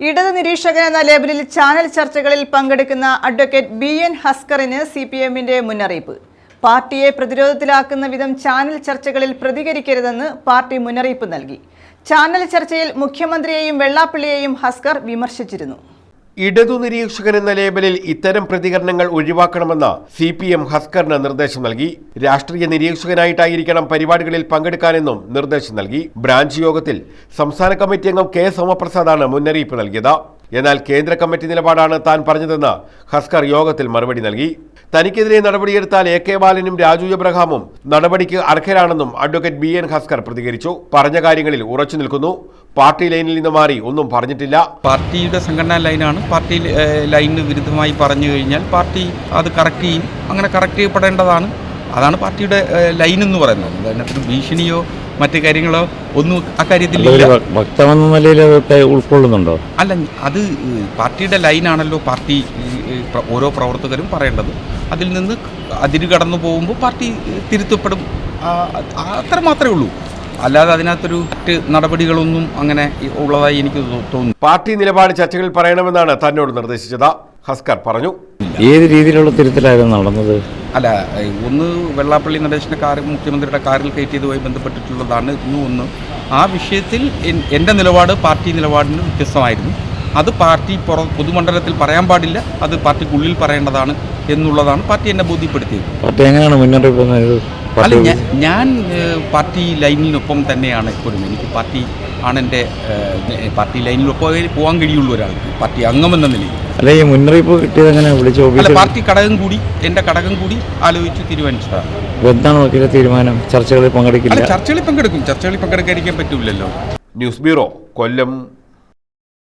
ഇടത് നിരീക്ഷകൻ എന്ന ലേബലിൽ ചാനൽ ചർച്ചകളിൽ പങ്കെടുക്കുന്ന അഡ്വക്കേറ്റ് ബി എൻ ഹസ്കറിന് സി പി എമ്മിന്റെ മുന്നറിയിപ്പ്. പാർട്ടിയെ പ്രതിരോധത്തിലാക്കുന്ന വിധം ചാനൽ ചർച്ചകളിൽ പ്രതികരിക്കരുതെന്ന് പാർട്ടി മുന്നറിയിപ്പ് നൽകി. ചാനൽ ചർച്ചയിൽ മുഖ്യമന്ത്രിയെയും വെള്ളാപ്പള്ളിയെയും ഹസ്കർ വിമർശിച്ചിരുന്നു. ഇടതു നിരീക്ഷകൻ എന്ന ലേബലിൽ ഇത്തരം പ്രതികരണങ്ങൾ ഒഴിവാക്കണമെന്ന് സി പി എം ഹസ്കറിന് നിർദ്ദേശം നൽകി. രാഷ്ട്രീയ നിരീക്ഷകനായിട്ടായിരിക്കണം പരിപാടികളിൽ പങ്കെടുക്കാനെന്നും നിർദ്ദേശം നൽകി. ബ്രാഞ്ച് യോഗത്തിൽ സംസ്ഥാന കമ്മിറ്റി അംഗം കെ സോമപ്രസാദാണ് മുന്നറിയിപ്പ് നൽകിയത്. എന്നാൽ കേന്ദ്ര കമ്മിറ്റി നിലപാടാണ് താൻ പറഞ്ഞതെന്ന് ഹസ്കർ യോഗത്തിൽ മറുപടി നൽകി. തനിക്കെതിരെ നടപടിയെടുത്താൽ എ കെ ബാലനും രാജു എബ്രഹാമും നടപടിക്ക് അർഹരാണെന്നും അഡ്വക്കേറ്റ് ബി എൻ ഹസ്കർ പ്രതികരിച്ചു. പറഞ്ഞ കാര്യങ്ങളിൽ ഉറച്ചു നിൽക്കുന്നു. പാർട്ടി ലൈനിൽ നിന്ന് മാറി ഒന്നും പറഞ്ഞിട്ടില്ല. പാർട്ടിയുടെ സംഘടനാ ലൈനാണ്. പാർട്ടി ലൈനിന് വിരുദ്ധമായി പറഞ്ഞു കഴിഞ്ഞാൽ പാർട്ടി അത് കറക്റ്റ് ചെയ്യും. അങ്ങനെ കറക്റ്റ് ചെയ്യപ്പെടേണ്ടതാണ്. അതാണ് പാർട്ടിയുടെ ലൈൻ എന്ന് പറയുന്നത്. ഭീഷണിയോ മറ്റു കാര്യങ്ങളോ? ഒന്നും അക്കാര്യത്തിൽ കാര്യത്തിൽ ഇല്ല ഭ- ഭക്തമെന്ന നിലയിൽ അതൊക്കെ ഉൾക്കൊള്ളുന്നുണ്ടോ? അല്ല അത് പാർട്ടിയുടെ ലൈനാണല്ലോ പാർട്ടി ഓരോ പ്രവർത്തകരും പറയേണ്ടത്. അതിൽ നിന്ന് അതിര് കടന്നു പോകുമ്പോൾ പാർട്ടി തിരുത്തപ്പെടും. അത്ര മാത്രമേ ഉള്ളൂ. അല്ലാതെ അതിനകത്തൊരു മറ്റ് നടപടികളൊന്നും അങ്ങനെ ഉള്ളതായി എനിക്ക് തോന്നുന്നു പാർട്ടി നിലപാട് ചർച്ചകളിൽ പറയണമെന്നാണ് തന്നോട് നിർദ്ദേശിച്ചത്. ഹസ്കർ പറഞ്ഞു. ഏത് രീതിയിലുള്ള തിരുത്തലായിരുന്നു നടന്നത്? അല്ല ഒന്ന് വെള്ളാപ്പള്ളി നടേശന്റെ കാർ മുഖ്യമന്ത്രിയുടെ കാറിൽ കയറ്റിയതുമായി ബന്ധപ്പെട്ടിട്ടുള്ളതാണ് ഇന്നും ഒന്ന്. ആ വിഷയത്തിൽ എൻ- എന്റെ നിലപാട് പാർട്ടി നിലപാടിന് വ്യത്യസ്തമായിരുന്നു. അത് പാർട്ടി പുറ പൊതുമണ്ഡലത്തിൽ പറയാൻ പാടില്ല അത് പാർട്ടിക്കുള്ളിൽ പറയേണ്ടതാണ് എന്നുള്ളതാണ് പാർട്ടി എന്നെ ബോധ്യപ്പെടുത്തിയത്. എങ്ങനെയാണ് നൽകിയത്? അല്ല ഞാൻ പാർട്ടി ലൈനിനൊപ്പം തന്നെയാണ് എപ്പോഴും എനിക്ക് പാർട്ടി ആണ് എന്റെ പാർട്ടി പാർട്ടി പോയി പോകാൻ കഴിയുള്ളൂ ഒരാൾക്ക് പാർട്ടി അംഗമെന്ന നിലയിൽ. അല്ല ഈ മുന്നറിയിപ്പ് കിട്ടിയത് എങ്ങനെ? വിളിച്ചു അല്ല പാർട്ടി ഘടകം കൂടി എന്റെ ഘടകം കൂടി ആലോചിച്ച് തീരുമാനിച്ചതാണ്. എന്താണ് വക്കീലെ തീരുമാനം? ചർച്ചകളിൽ പങ്കെടുക്കില്ല? ചർച്ചകളിൽ പങ്കെടുക്കും. ചർച്ചകളിൽ പങ്കെടുക്കാതിരിക്കാൻ പറ്റൂലല്ലോ. ന്യൂസ് ബ്യൂറോ കൊല്ലം